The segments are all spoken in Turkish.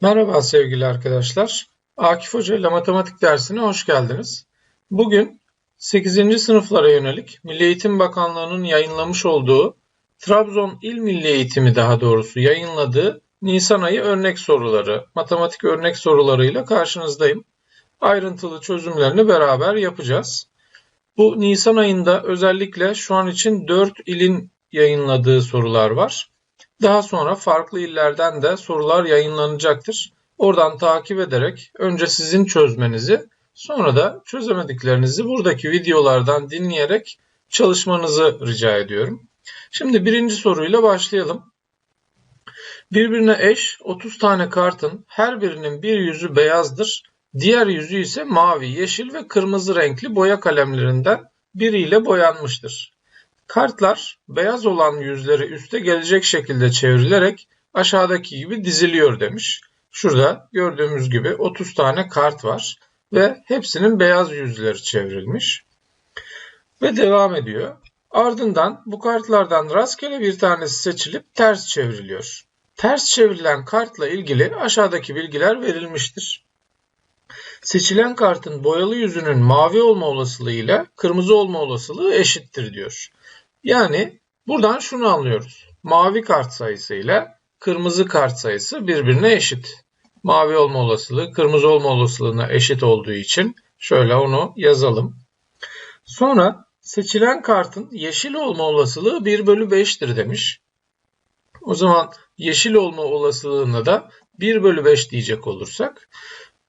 Merhaba sevgili arkadaşlar. Akif Hoca ile matematik dersine hoş geldiniz. Bugün 8. sınıflara yönelik Milli Eğitim Bakanlığı'nın yayınlamış olduğu Trabzon İl Milli Eğitimi daha doğrusu yayınladığı Nisan ayı örnek soruları, matematik örnek sorularıyla karşınızdayım. Ayrıntılı çözümlerini beraber yapacağız. Bu Nisan ayında özellikle şu an için 4 ilin yayınladığı sorular var. Daha sonra farklı illerden de sorular yayınlanacaktır. Oradan takip ederek önce sizin çözmenizi sonra da çözemediklerinizi buradaki videolardan dinleyerek çalışmanızı rica ediyorum. Şimdi birinci soruyla başlayalım. Birbirine eş 30 tane kartın her birinin bir yüzü beyazdır. Diğer yüzü ise mavi, yeşil ve kırmızı renkli boya kalemlerinden biriyle boyanmıştır. Kartlar beyaz olan yüzleri üste gelecek şekilde çevrilerek aşağıdaki gibi diziliyor demiş. Şurada gördüğümüz gibi 30 tane kart var ve hepsinin beyaz yüzleri çevrilmiş. Ve devam ediyor. Ardından bu kartlardan rastgele bir tanesi seçilip ters çevriliyor. Ters çevrilen kartla ilgili aşağıdaki bilgiler verilmiştir. Seçilen kartın boyalı yüzünün mavi olma olasılığı ile kırmızı olma olasılığı eşittir diyor. Yani buradan şunu anlıyoruz. Mavi kart sayısı ile kırmızı kart sayısı birbirine eşit. Mavi olma olasılığı kırmızı olma olasılığına eşit olduğu için şöyle onu yazalım. Sonra seçilen kartın yeşil olma olasılığı 1 bölü 5'tir demiş. O zaman yeşil olma olasılığına da 1 bölü 5 diyecek olursak.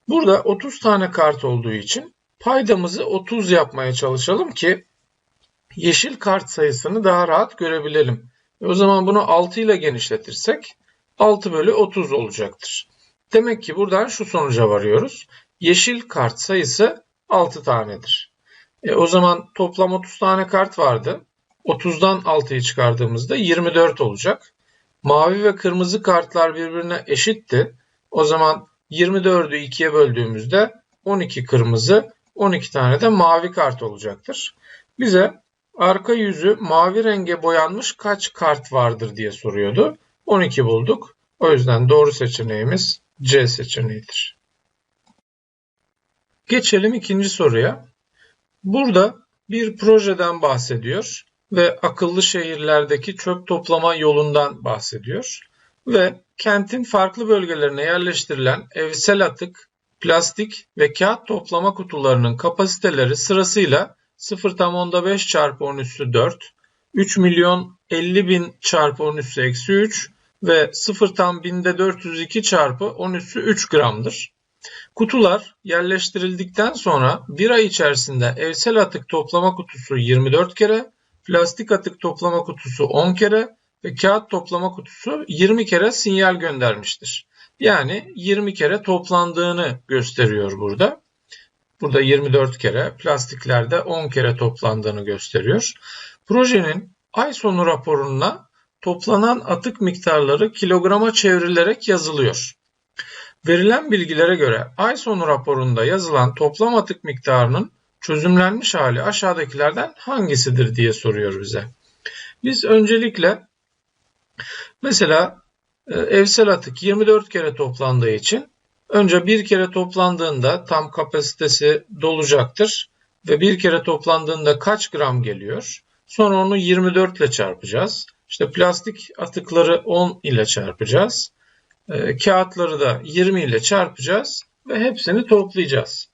Burada 30 tane kart olduğu için paydamızı 30 yapmaya çalışalım ki yeşil kart sayısını daha rahat görebilelim. E o zaman bunu 6 ile genişletirsek 6 bölü 30 olacaktır. Demek ki buradan şu sonuca varıyoruz. Yeşil kart sayısı 6 tanedir. E o zaman toplam 30 tane kart vardı. 30'dan 6'yı çıkardığımızda 24 olacak. Mavi ve kırmızı kartlar birbirine eşitti. O zaman 24'ü 2'ye böldüğümüzde 12 kırmızı, 12 tane de mavi kart olacaktır. Bize arka yüzü mavi renge boyanmış kaç kart vardır diye soruyordu. 12 bulduk. O yüzden doğru seçeneğimiz C seçeneğidir. Geçelim ikinci soruya. Burada bir projeden bahsediyor ve akıllı şehirlerdeki çöp toplama yolundan bahsediyor ve kentin farklı bölgelerine yerleştirilen evsel atık, plastik ve kağıt toplama kutularının kapasiteleri sırasıyla 0 tam onda 5 çarpı 10 üssü 4, 3 milyon 50 bin çarpı 10 üssü eksi 3 ve 0 tam binde 402 çarpı 10 üssü 3 gramdır. Kutular yerleştirildikten sonra bir ay içerisinde evsel atık toplama kutusu 24 kere, plastik atık toplama kutusu 10 kere ve kağıt toplama kutusu 20 kere sinyal göndermiştir. Yani 20 kere toplandığını gösteriyor burada. Burada 24 kere, plastiklerde 10 kere toplandığını gösteriyor. Projenin ay sonu raporuna toplanan atık miktarları kilograma çevrilerek yazılıyor. Verilen bilgilere göre ay sonu raporunda yazılan toplam atık miktarının çözümlenmiş hali aşağıdakilerden hangisidir diye soruyor bize. Biz öncelikle mesela e, evsel atık 24 kere toplandığı için Önce bir kere toplandığında tam kapasitesi dolacaktır ve bir kere toplandığında kaç gram geliyor? Sonra onu 24 ile çarpacağız. İşte plastik atıkları 10 ile çarpacağız. E, kağıtları da 20 ile çarpacağız ve hepsini toplayacağız.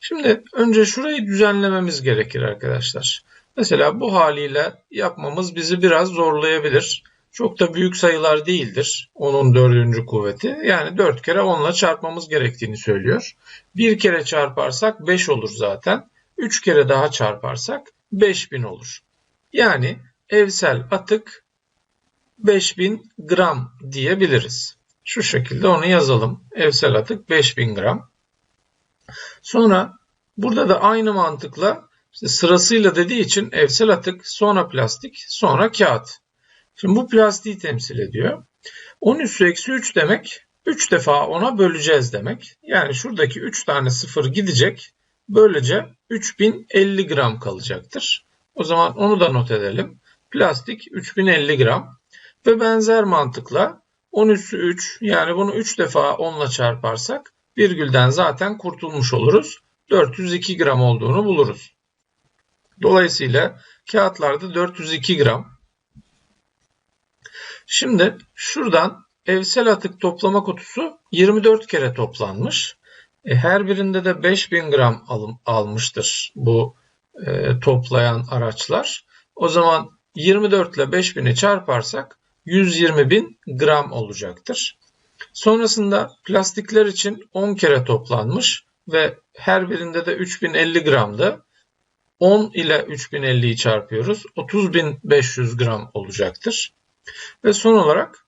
Şimdi önce şurayı düzenlememiz gerekir arkadaşlar. Mesela bu haliyle yapmamız bizi biraz zorlayabilir. Çok da büyük sayılar değildir. 10'un dördüncü kuvveti. Yani 4 kere 10 ile çarpmamız gerektiğini söylüyor. Bir kere çarparsak 5 olur zaten. 3 kere daha çarparsak 5000 olur. Yani evsel atık 5000 gram diyebiliriz. Şu şekilde onu yazalım. Evsel atık 5000 gram. Sonra burada da aynı mantıkla işte sırasıyla dediği için evsel atık, sonra plastik, sonra kağıt. Şimdi bu plastiği temsil ediyor. 10 üssü eksi 3 demek 3 defa ona böleceğiz demek. Yani şuradaki 3 tane sıfır gidecek. Böylece 3050 gram kalacaktır. O zaman onu da not edelim. Plastik 3050 gram ve benzer mantıkla 10 üssü 3 yani bunu 3 defa 10 ile çarparsak virgülden zaten kurtulmuş oluruz. 402 gram olduğunu buluruz. Dolayısıyla kağıtlarda 402 gram. Şimdi şuradan evsel atık toplama kutusu 24 kere toplanmış. E, her birinde de 5000 gram alım, almıştır bu e, toplayan araçlar. O zaman 24 ile 5000'i çarparsak 120 bin gram olacaktır. Sonrasında plastikler için 10 kere toplanmış ve her birinde de 3050 gramdı. 10 ile 3050'yi çarpıyoruz. 30.500 gram olacaktır. Ve son olarak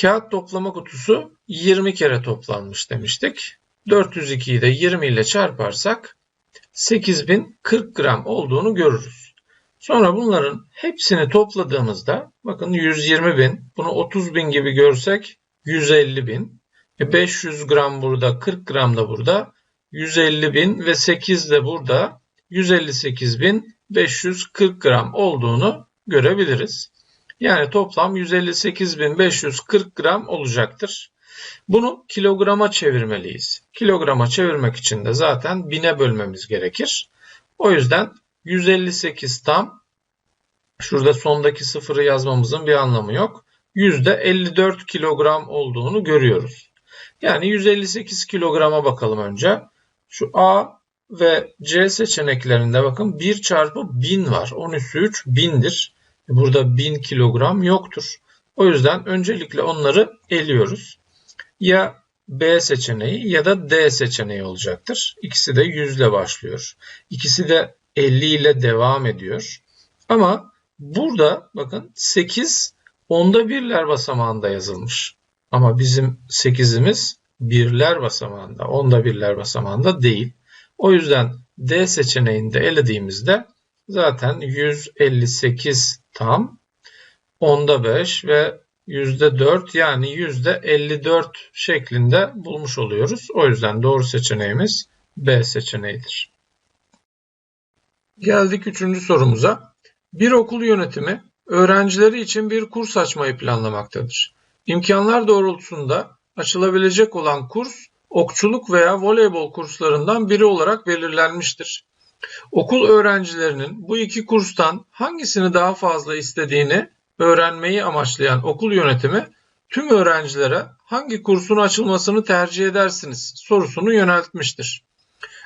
kağıt toplama kutusu 20 kere toplanmış demiştik. 402'yi de 20 ile çarparsak 8040 gram olduğunu görürüz. Sonra bunların hepsini topladığımızda bakın 120 bin, bunu 30 bin gibi görsek 150 bin. 500 e, gram burada, 40 gram da burada. 150 bin ve 8 de burada 158 bin 540 gram olduğunu görebiliriz. Yani toplam 158.540 gram olacaktır. Bunu kilograma çevirmeliyiz. Kilograma çevirmek için de zaten bine bölmemiz gerekir. O yüzden 158 tam şurada sondaki sıfırı yazmamızın bir anlamı yok. %54 kilogram olduğunu görüyoruz. Yani 158 kilograma bakalım önce. Şu A ve C seçeneklerinde bakın 1 çarpı 1000 var. 10 üssü 3 1000'dir. Burada 1000 kilogram yoktur. O yüzden öncelikle onları eliyoruz. Ya B seçeneği ya da D seçeneği olacaktır. İkisi de 100 ile başlıyor. İkisi de 50 ile devam ediyor. Ama burada bakın 8 onda birler basamağında yazılmış. Ama bizim 8'imiz birler basamağında, onda birler basamağında değil. O yüzden D seçeneğinde elediğimizde zaten 158 tam, onda 5 ve %4 yani %54 şeklinde bulmuş oluyoruz. O yüzden doğru seçeneğimiz B seçeneğidir. Geldik üçüncü sorumuza. Bir okul yönetimi öğrencileri için bir kurs açmayı planlamaktadır. İmkanlar doğrultusunda açılabilecek olan kurs okçuluk veya voleybol kurslarından biri olarak belirlenmiştir. Okul öğrencilerinin bu iki kurstan hangisini daha fazla istediğini öğrenmeyi amaçlayan okul yönetimi tüm öğrencilere hangi kursun açılmasını tercih edersiniz sorusunu yöneltmiştir.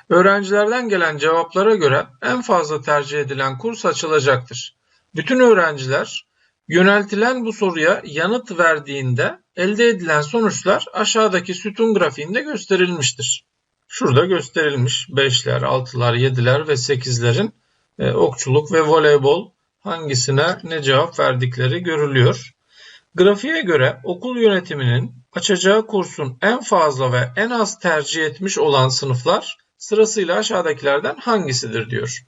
Öğrencilerden gelen cevaplara göre en fazla tercih edilen kurs açılacaktır. Bütün öğrenciler yöneltilen bu soruya yanıt verdiğinde elde edilen sonuçlar aşağıdaki sütun grafiğinde gösterilmiştir. Şurada gösterilmiş 5'ler, 6'lar, 7'ler ve 8'lerin e, okçuluk ve voleybol hangisine ne cevap verdikleri görülüyor. Grafiğe göre okul yönetiminin açacağı kursun en fazla ve en az tercih etmiş olan sınıflar sırasıyla aşağıdakilerden hangisidir diyor.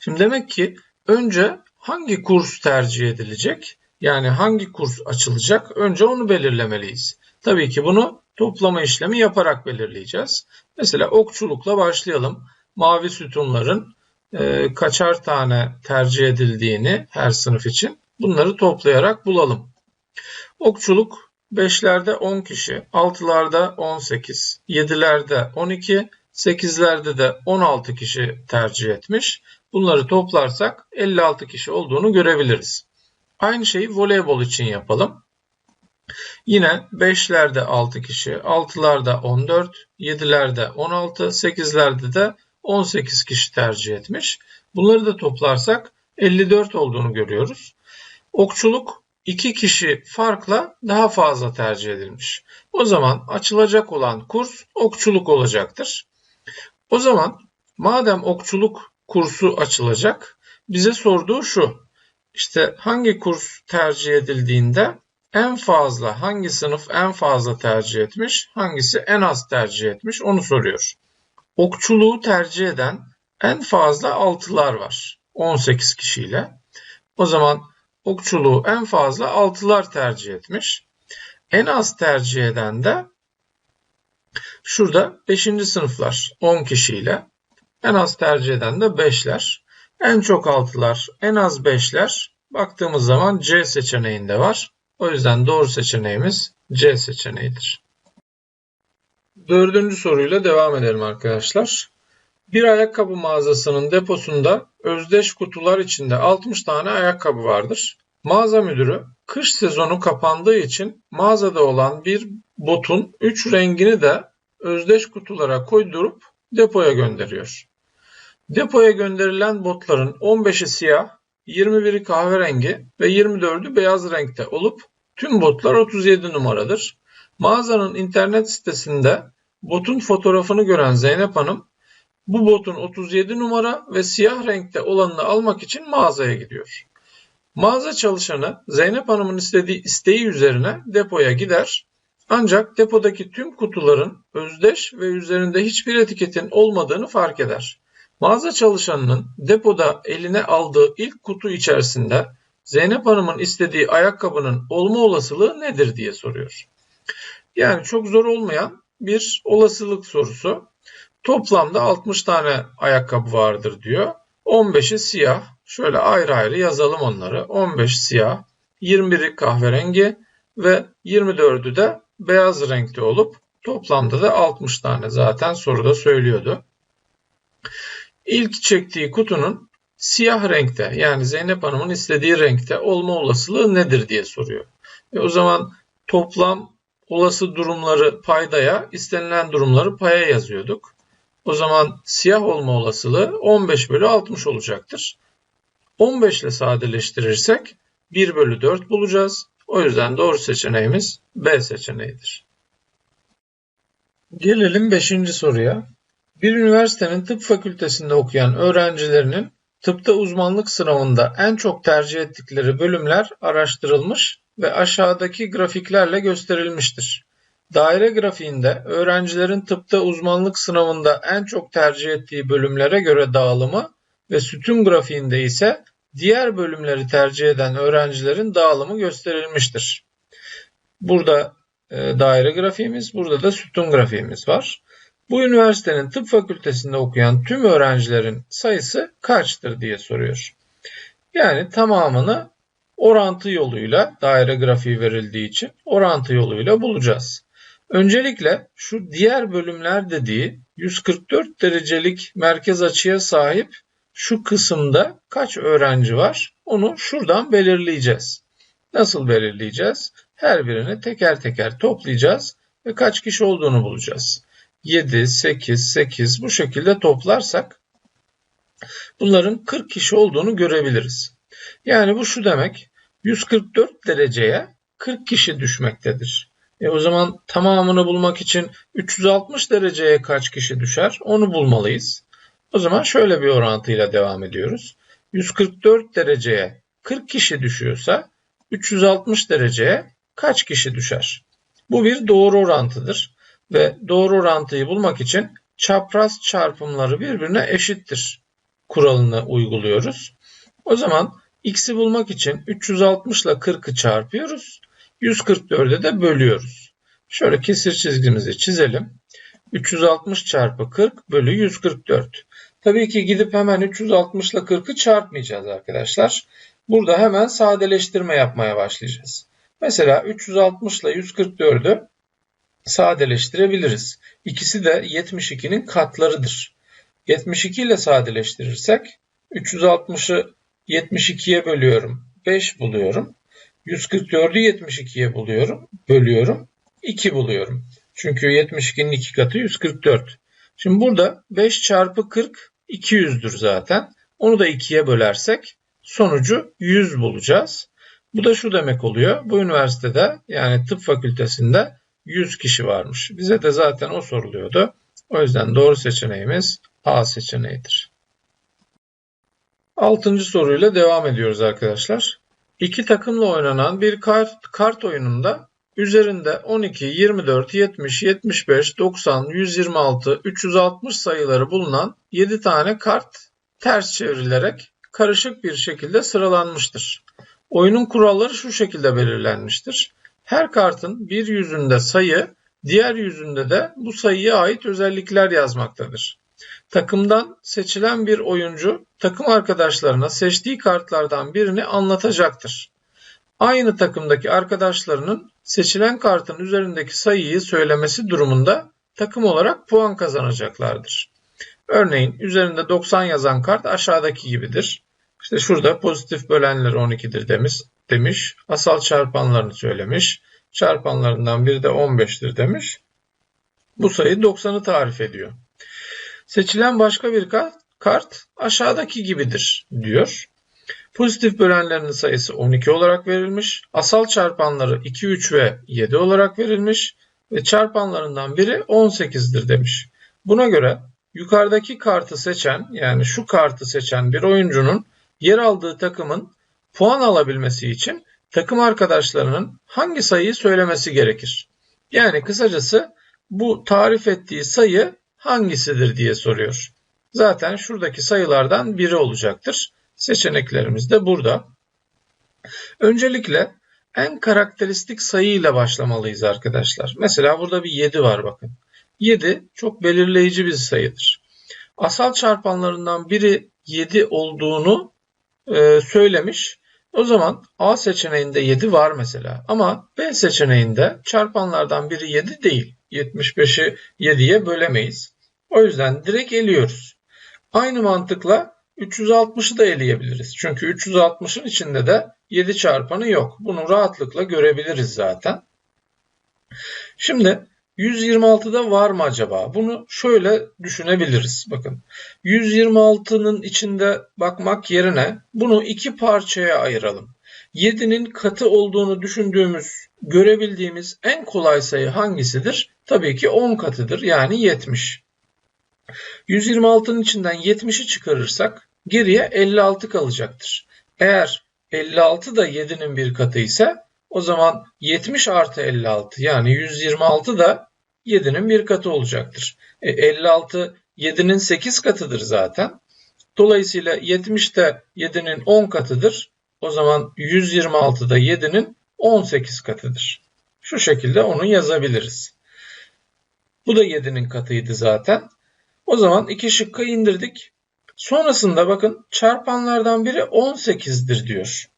Şimdi demek ki önce hangi kurs tercih edilecek? Yani hangi kurs açılacak? Önce onu belirlemeliyiz. Tabii ki bunu toplama işlemi yaparak belirleyeceğiz. Mesela okçulukla başlayalım. Mavi sütunların e, kaçar tane tercih edildiğini her sınıf için bunları toplayarak bulalım. Okçuluk 5'lerde 10 kişi, 6'larda 18, 7'lerde 12, 8'lerde de 16 kişi tercih etmiş. Bunları toplarsak 56 kişi olduğunu görebiliriz. Aynı şeyi voleybol için yapalım. Yine 5'lerde 6 kişi, 6'larda 14, 7'lerde 16, 8'lerde de 18 kişi tercih etmiş. Bunları da toplarsak 54 olduğunu görüyoruz. Okçuluk 2 kişi farkla daha fazla tercih edilmiş. O zaman açılacak olan kurs okçuluk olacaktır. O zaman madem okçuluk kursu açılacak, bize sorduğu şu. İşte hangi kurs tercih edildiğinde en fazla hangi sınıf en fazla tercih etmiş, hangisi en az tercih etmiş onu soruyor. Okçuluğu tercih eden en fazla altılar var. 18 kişiyle. O zaman okçuluğu en fazla altılar tercih etmiş. En az tercih eden de şurada 5. sınıflar 10 kişiyle. En az tercih eden de 5'ler. En çok altılar, en az 5'ler baktığımız zaman C seçeneğinde var. O yüzden doğru seçeneğimiz C seçeneğidir. Dördüncü soruyla devam edelim arkadaşlar. Bir ayakkabı mağazasının deposunda özdeş kutular içinde 60 tane ayakkabı vardır. Mağaza müdürü kış sezonu kapandığı için mağazada olan bir botun 3 rengini de özdeş kutulara koydurup depoya gönderiyor. Depoya gönderilen botların 15'i siyah, 21'i kahverengi ve 24'ü beyaz renkte olup tüm botlar 37 numaradır. Mağazanın internet sitesinde botun fotoğrafını gören Zeynep Hanım bu botun 37 numara ve siyah renkte olanını almak için mağazaya gidiyor. Mağaza çalışanı Zeynep Hanım'ın istediği isteği üzerine depoya gider. Ancak depodaki tüm kutuların özdeş ve üzerinde hiçbir etiketin olmadığını fark eder. Mağaza çalışanının depoda eline aldığı ilk kutu içerisinde Zeynep Hanım'ın istediği ayakkabının olma olasılığı nedir diye soruyor. Yani çok zor olmayan bir olasılık sorusu. Toplamda 60 tane ayakkabı vardır diyor. 15'i siyah. Şöyle ayrı ayrı yazalım onları. 15 siyah, 21'i kahverengi ve 24'ü de beyaz renkte olup toplamda da 60 tane zaten soruda söylüyordu. İlk çektiği kutunun siyah renkte yani Zeynep Hanım'ın istediği renkte olma olasılığı nedir diye soruyor. E o zaman toplam olası durumları paydaya, istenilen durumları paya yazıyorduk. O zaman siyah olma olasılığı 15 bölü 60 olacaktır. 15 ile sadeleştirirsek 1 bölü 4 bulacağız. O yüzden doğru seçeneğimiz B seçeneğidir. Gelelim 5. soruya. Bir üniversitenin tıp fakültesinde okuyan öğrencilerinin tıpta uzmanlık sınavında en çok tercih ettikleri bölümler araştırılmış ve aşağıdaki grafiklerle gösterilmiştir. Daire grafiğinde öğrencilerin tıpta uzmanlık sınavında en çok tercih ettiği bölümlere göre dağılımı ve sütun grafiğinde ise diğer bölümleri tercih eden öğrencilerin dağılımı gösterilmiştir. Burada e, daire grafiğimiz, burada da sütun grafiğimiz var. Bu üniversitenin tıp fakültesinde okuyan tüm öğrencilerin sayısı kaçtır diye soruyor. Yani tamamını orantı yoluyla daire grafiği verildiği için orantı yoluyla bulacağız. Öncelikle şu diğer bölümler dediği 144 derecelik merkez açıya sahip şu kısımda kaç öğrenci var onu şuradan belirleyeceğiz. Nasıl belirleyeceğiz? Her birini teker teker toplayacağız ve kaç kişi olduğunu bulacağız. 7, 8, 8 bu şekilde toplarsak bunların 40 kişi olduğunu görebiliriz. Yani bu şu demek 144 dereceye 40 kişi düşmektedir. E o zaman tamamını bulmak için 360 dereceye kaç kişi düşer onu bulmalıyız. O zaman şöyle bir orantıyla devam ediyoruz. 144 dereceye 40 kişi düşüyorsa 360 dereceye kaç kişi düşer? Bu bir doğru orantıdır ve doğru orantıyı bulmak için çapraz çarpımları birbirine eşittir kuralını uyguluyoruz. O zaman x'i bulmak için 360 ile 40'ı çarpıyoruz. 144'e de bölüyoruz. Şöyle kesir çizgimizi çizelim. 360 çarpı 40 bölü 144. Tabii ki gidip hemen 360 ile 40'ı çarpmayacağız arkadaşlar. Burada hemen sadeleştirme yapmaya başlayacağız. Mesela 360 ile 144'ü sadeleştirebiliriz. İkisi de 72'nin katlarıdır. 72 ile sadeleştirirsek 360'ı 72'ye bölüyorum. 5 buluyorum. 144'ü 72'ye buluyorum. Bölüyorum. 2 buluyorum. Çünkü 72'nin 2 katı 144. Şimdi burada 5 çarpı 40 200'dür zaten. Onu da 2'ye bölersek sonucu 100 bulacağız. Bu da şu demek oluyor. Bu üniversitede yani tıp fakültesinde 100 kişi varmış. Bize de zaten o soruluyordu. O yüzden doğru seçeneğimiz A seçeneğidir. Altıncı soruyla devam ediyoruz arkadaşlar. İki takımla oynanan bir kart, kart oyununda üzerinde 12, 24, 70, 75, 90, 126, 360 sayıları bulunan 7 tane kart ters çevrilerek karışık bir şekilde sıralanmıştır. Oyunun kuralları şu şekilde belirlenmiştir. Her kartın bir yüzünde sayı, diğer yüzünde de bu sayıya ait özellikler yazmaktadır. Takımdan seçilen bir oyuncu takım arkadaşlarına seçtiği kartlardan birini anlatacaktır. Aynı takımdaki arkadaşlarının seçilen kartın üzerindeki sayıyı söylemesi durumunda takım olarak puan kazanacaklardır. Örneğin üzerinde 90 yazan kart aşağıdaki gibidir. İşte şurada pozitif bölenleri 12'dir demiş. demiş. Asal çarpanlarını söylemiş. Çarpanlarından biri de 15'tir demiş. Bu sayı 90'ı tarif ediyor. Seçilen başka bir kart aşağıdaki gibidir diyor. Pozitif bölenlerinin sayısı 12 olarak verilmiş. Asal çarpanları 2, 3 ve 7 olarak verilmiş. Ve çarpanlarından biri 18'dir demiş. Buna göre yukarıdaki kartı seçen yani şu kartı seçen bir oyuncunun yer aldığı takımın puan alabilmesi için takım arkadaşlarının hangi sayıyı söylemesi gerekir? Yani kısacası bu tarif ettiği sayı hangisidir diye soruyor. Zaten şuradaki sayılardan biri olacaktır. Seçeneklerimiz de burada. Öncelikle en karakteristik sayıyla başlamalıyız arkadaşlar. Mesela burada bir 7 var bakın. 7 çok belirleyici bir sayıdır. Asal çarpanlarından biri 7 olduğunu e, söylemiş. O zaman A seçeneğinde 7 var mesela. Ama B seçeneğinde çarpanlardan biri 7 değil. 75'i 7'ye bölemeyiz. O yüzden direkt eliyoruz. Aynı mantıkla 360'ı da eleyebiliriz. Çünkü 360'ın içinde de 7 çarpanı yok. Bunu rahatlıkla görebiliriz zaten. Şimdi 126'da var mı acaba? Bunu şöyle düşünebiliriz. Bakın 126'nın içinde bakmak yerine bunu iki parçaya ayıralım. 7'nin katı olduğunu düşündüğümüz, görebildiğimiz en kolay sayı hangisidir? Tabii ki 10 katıdır yani 70. 126'nın içinden 70'i çıkarırsak geriye 56 kalacaktır. Eğer 56 da 7'nin bir katı ise o zaman 70 artı 56 yani 126 da 7'nin bir katı olacaktır. E, 56 7'nin 8 katıdır zaten. Dolayısıyla 70 de 7'nin 10 katıdır. O zaman 126 da 7'nin 18 katıdır. Şu şekilde onu yazabiliriz. Bu da 7'nin katıydı zaten. O zaman iki şıkkı indirdik. Sonrasında bakın çarpanlardan biri 18'dir diyor.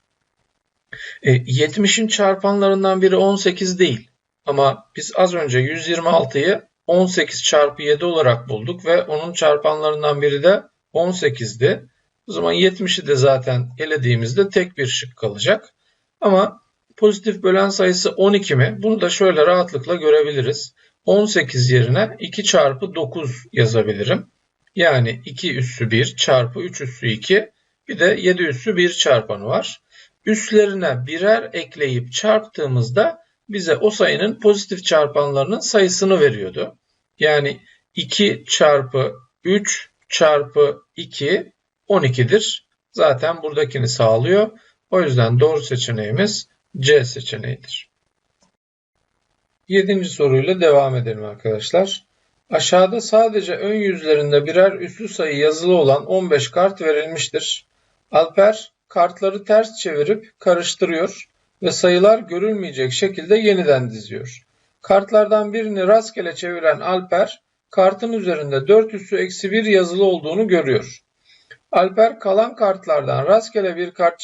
E, 70'in çarpanlarından biri 18 değil. Ama biz az önce 126'yı 18 çarpı 7 olarak bulduk ve onun çarpanlarından biri de 18'di. O zaman 70'i de zaten elediğimizde tek bir şık kalacak. Ama pozitif bölen sayısı 12 mi? Bunu da şöyle rahatlıkla görebiliriz. 18 yerine 2 çarpı 9 yazabilirim. Yani 2 üssü 1 çarpı 3 üssü 2 bir de 7 üssü 1 çarpanı var. Üslerine birer ekleyip çarptığımızda bize o sayının pozitif çarpanlarının sayısını veriyordu. Yani 2 çarpı 3 çarpı 2 12'dir. Zaten buradakini sağlıyor. O yüzden doğru seçeneğimiz C seçeneğidir. Yedinci soruyla devam edelim arkadaşlar. Aşağıda sadece ön yüzlerinde birer üslü sayı yazılı olan 15 kart verilmiştir. Alper kartları ters çevirip karıştırıyor ve sayılar görülmeyecek şekilde yeniden diziyor. Kartlardan birini rastgele çeviren Alper, kartın üzerinde 4 üssü eksi 1 yazılı olduğunu görüyor. Alper kalan kartlardan rastgele bir kart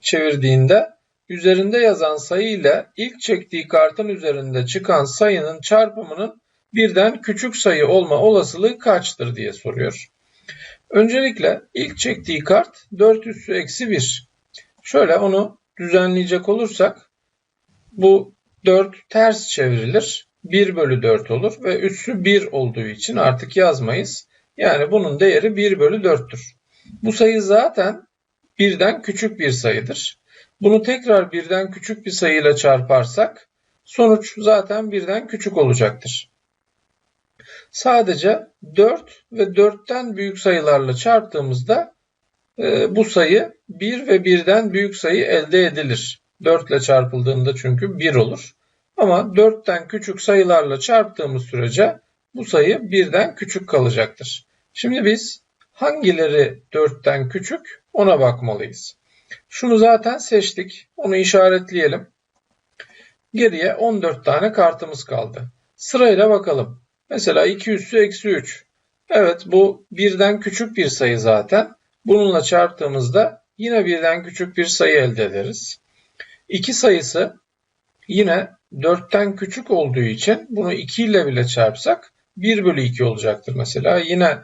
çevirdiğinde üzerinde yazan sayı ile ilk çektiği kartın üzerinde çıkan sayının çarpımının birden küçük sayı olma olasılığı kaçtır diye soruyor. Öncelikle ilk çektiği kart 4 üssü eksi 1. Şöyle onu düzenleyecek olursak bu 4 ters çevrilir. 1 bölü 4 olur ve üssü 1 olduğu için artık yazmayız. Yani bunun değeri 1 bölü 4'tür. Bu sayı zaten birden küçük bir sayıdır. Bunu tekrar birden küçük bir sayıyla çarparsak sonuç zaten birden küçük olacaktır. Sadece 4 ve 4'ten büyük sayılarla çarptığımızda e, bu sayı 1 ve 1'den büyük sayı elde edilir. 4 ile çarpıldığında çünkü 1 olur. Ama 4'ten küçük sayılarla çarptığımız sürece bu sayı 1'den küçük kalacaktır. Şimdi biz hangileri 4'ten küçük ona bakmalıyız. Şunu zaten seçtik. Onu işaretleyelim. Geriye 14 tane kartımız kaldı. Sırayla bakalım. Mesela 2 üssü eksi 3. Evet bu birden küçük bir sayı zaten. Bununla çarptığımızda yine birden küçük bir sayı elde ederiz. 2 sayısı yine 4'ten küçük olduğu için bunu 2 ile bile çarpsak 1 bölü 2 olacaktır mesela. Yine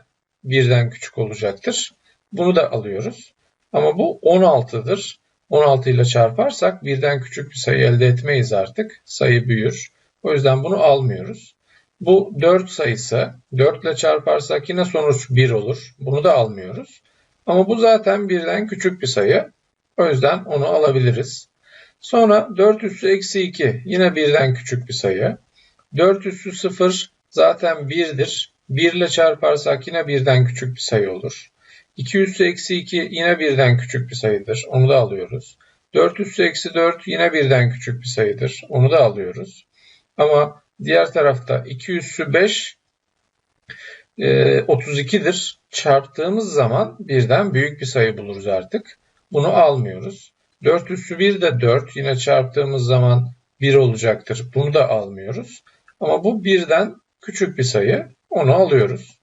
birden küçük olacaktır. Bunu da alıyoruz. Ama bu 16'dır. 16 ile çarparsak birden küçük bir sayı elde etmeyiz artık. Sayı büyür. O yüzden bunu almıyoruz. Bu 4 sayısı 4 ile çarparsak yine sonuç 1 olur. Bunu da almıyoruz. Ama bu zaten birden küçük bir sayı. O yüzden onu alabiliriz. Sonra 4 üssü eksi 2 yine birden küçük bir sayı. 4 üssü 0 zaten 1'dir. 1 ile çarparsak yine birden küçük bir sayı olur. 2 üssü eksi 2 yine birden küçük bir sayıdır. Onu da alıyoruz. 4 üssü eksi 4 yine birden küçük bir sayıdır. Onu da alıyoruz. Ama diğer tarafta 2 üssü 5 e, 32'dir. Çarptığımız zaman birden büyük bir sayı buluruz artık. Bunu almıyoruz. 4 üssü 1 de 4. Yine çarptığımız zaman 1 olacaktır. Bunu da almıyoruz. Ama bu birden küçük bir sayı. Onu alıyoruz.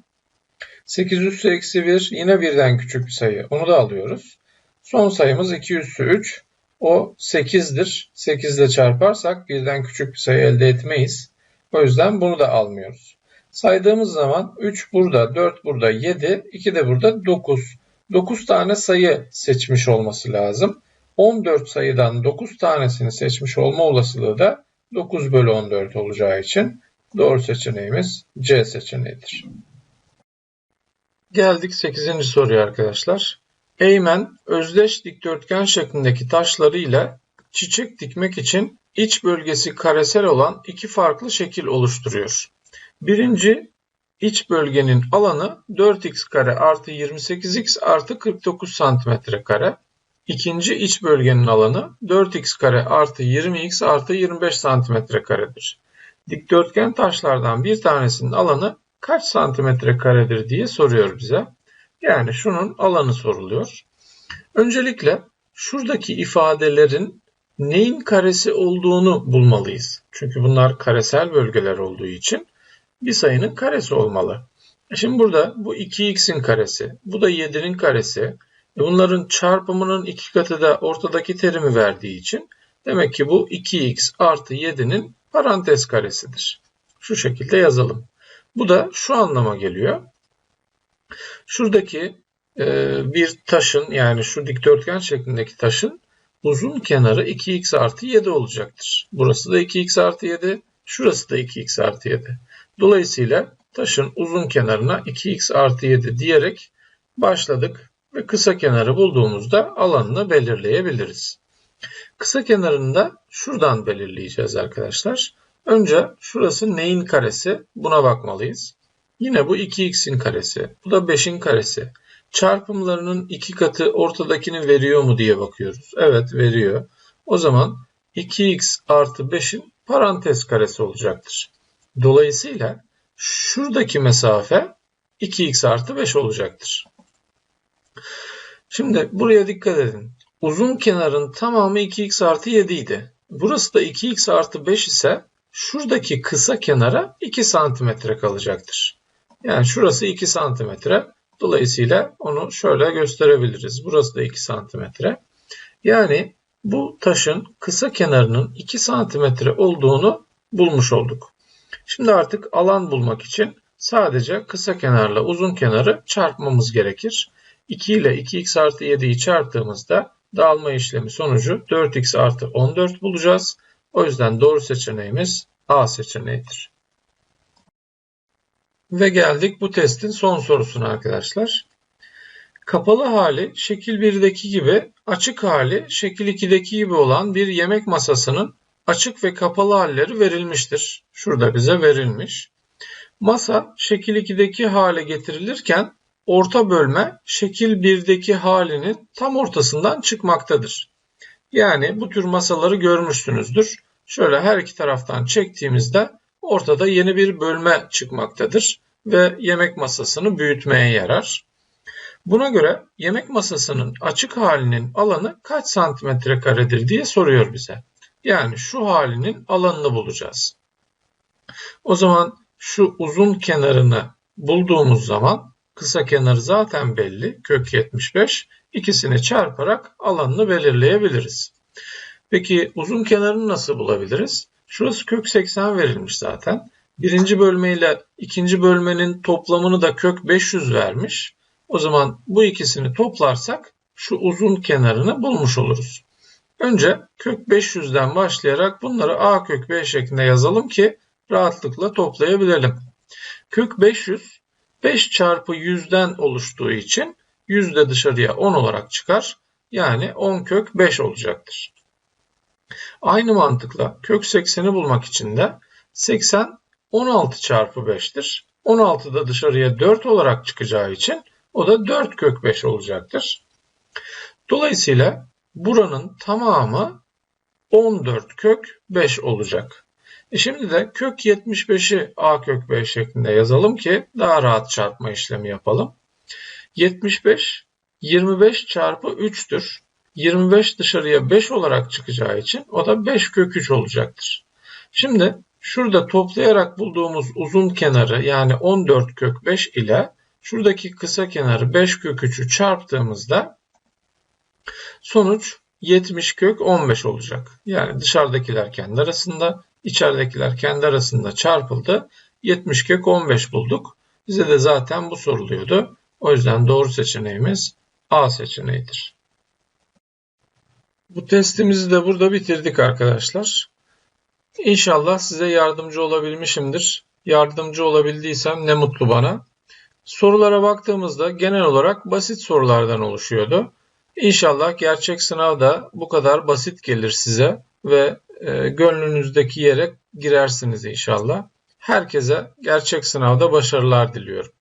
8 üssü eksi 1 yine birden küçük bir sayı. Onu da alıyoruz. Son sayımız 2 üssü 3. O 8'dir. 8 ile çarparsak birden küçük bir sayı elde etmeyiz. O yüzden bunu da almıyoruz. Saydığımız zaman 3 burada, 4 burada, 7, 2 de burada 9. 9 tane sayı seçmiş olması lazım. 14 sayıdan 9 tanesini seçmiş olma olasılığı da 9 bölü 14 olacağı için doğru seçeneğimiz C seçeneğidir. Geldik 8. soruya arkadaşlar. Eymen özdeş dikdörtgen şeklindeki taşlarıyla çiçek dikmek için iç bölgesi karesel olan iki farklı şekil oluşturuyor. Birinci iç bölgenin alanı 4x kare artı 28x artı 49 santimetre kare. İkinci iç bölgenin alanı 4x kare artı 20x artı 25 santimetre karedir. Dikdörtgen taşlardan bir tanesinin alanı kaç santimetre karedir diye soruyor bize. Yani şunun alanı soruluyor. Öncelikle şuradaki ifadelerin neyin karesi olduğunu bulmalıyız. Çünkü bunlar karesel bölgeler olduğu için bir sayının karesi olmalı. E şimdi burada bu 2x'in karesi, bu da 7'nin karesi. E bunların çarpımının iki katı da ortadaki terimi verdiği için demek ki bu 2x artı 7'nin parantez karesidir. Şu şekilde yazalım. Bu da şu anlama geliyor. Şuradaki e, bir taşın yani şu dikdörtgen şeklindeki taşın uzun kenarı 2x artı 7 olacaktır. Burası da 2x artı 7, şurası da 2x artı 7. Dolayısıyla taşın uzun kenarına 2x artı 7 diyerek başladık ve kısa kenarı bulduğumuzda alanını belirleyebiliriz. Kısa kenarını da şuradan belirleyeceğiz arkadaşlar. Önce şurası neyin karesi? Buna bakmalıyız. Yine bu 2x'in karesi. Bu da 5'in karesi. Çarpımlarının iki katı ortadakini veriyor mu diye bakıyoruz. Evet veriyor. O zaman 2x artı 5'in parantez karesi olacaktır. Dolayısıyla şuradaki mesafe 2x artı 5 olacaktır. Şimdi buraya dikkat edin. Uzun kenarın tamamı 2x artı 7 idi. Burası da 2x artı 5 ise şuradaki kısa kenara 2 santimetre kalacaktır. Yani şurası 2 santimetre. Dolayısıyla onu şöyle gösterebiliriz. Burası da 2 santimetre. Yani bu taşın kısa kenarının 2 santimetre olduğunu bulmuş olduk. Şimdi artık alan bulmak için sadece kısa kenarla uzun kenarı çarpmamız gerekir. 2 ile 2x artı 7'yi çarptığımızda dağılma işlemi sonucu 4x artı 14 bulacağız. O yüzden doğru seçeneğimiz A seçeneğidir. Ve geldik bu testin son sorusuna arkadaşlar. Kapalı hali şekil 1'deki gibi, açık hali şekil 2'deki gibi olan bir yemek masasının açık ve kapalı halleri verilmiştir. Şurada bize verilmiş. Masa şekil 2'deki hale getirilirken orta bölme şekil 1'deki halinin tam ortasından çıkmaktadır. Yani bu tür masaları görmüşsünüzdür. Şöyle her iki taraftan çektiğimizde ortada yeni bir bölme çıkmaktadır ve yemek masasını büyütmeye yarar. Buna göre yemek masasının açık halinin alanı kaç santimetre karedir diye soruyor bize. Yani şu halinin alanını bulacağız. O zaman şu uzun kenarını bulduğumuz zaman kısa kenarı zaten belli. Kök 75. İkisini çarparak alanını belirleyebiliriz. Peki uzun kenarını nasıl bulabiliriz? Şurası kök 80 verilmiş zaten. Birinci bölme ile ikinci bölmenin toplamını da kök 500 vermiş. O zaman bu ikisini toplarsak şu uzun kenarını bulmuş oluruz. Önce kök 500'den başlayarak bunları a kök b şeklinde yazalım ki rahatlıkla toplayabilelim. Kök 500 5 çarpı 100'den oluştuğu için 100 de dışarıya 10 olarak çıkar. Yani 10 kök 5 olacaktır. Aynı mantıkla kök 80'i bulmak için de 80 16 çarpı 5'tir. 16 da dışarıya 4 olarak çıkacağı için o da 4 kök 5 olacaktır. Dolayısıyla buranın tamamı 14 kök 5 olacak. E şimdi de kök 75'i a kök 5 şeklinde yazalım ki daha rahat çarpma işlemi yapalım. 75 25 çarpı 3'tür. 25 dışarıya 5 olarak çıkacağı için o da 5 kök 3 olacaktır. Şimdi şurada toplayarak bulduğumuz uzun kenarı yani 14 kök 5 ile şuradaki kısa kenarı 5 kök 3'ü çarptığımızda sonuç 70 kök 15 olacak. Yani dışarıdakiler kendi arasında, içeridekiler kendi arasında çarpıldı. 70 kök 15 bulduk. Bize de zaten bu soruluyordu. O yüzden doğru seçeneğimiz A seçeneğidir. Bu testimizi de burada bitirdik arkadaşlar. İnşallah size yardımcı olabilmişimdir. Yardımcı olabildiysem ne mutlu bana. Sorulara baktığımızda genel olarak basit sorulardan oluşuyordu. İnşallah gerçek sınav da bu kadar basit gelir size ve e, gönlünüzdeki yere girersiniz inşallah. Herkese gerçek sınavda başarılar diliyorum.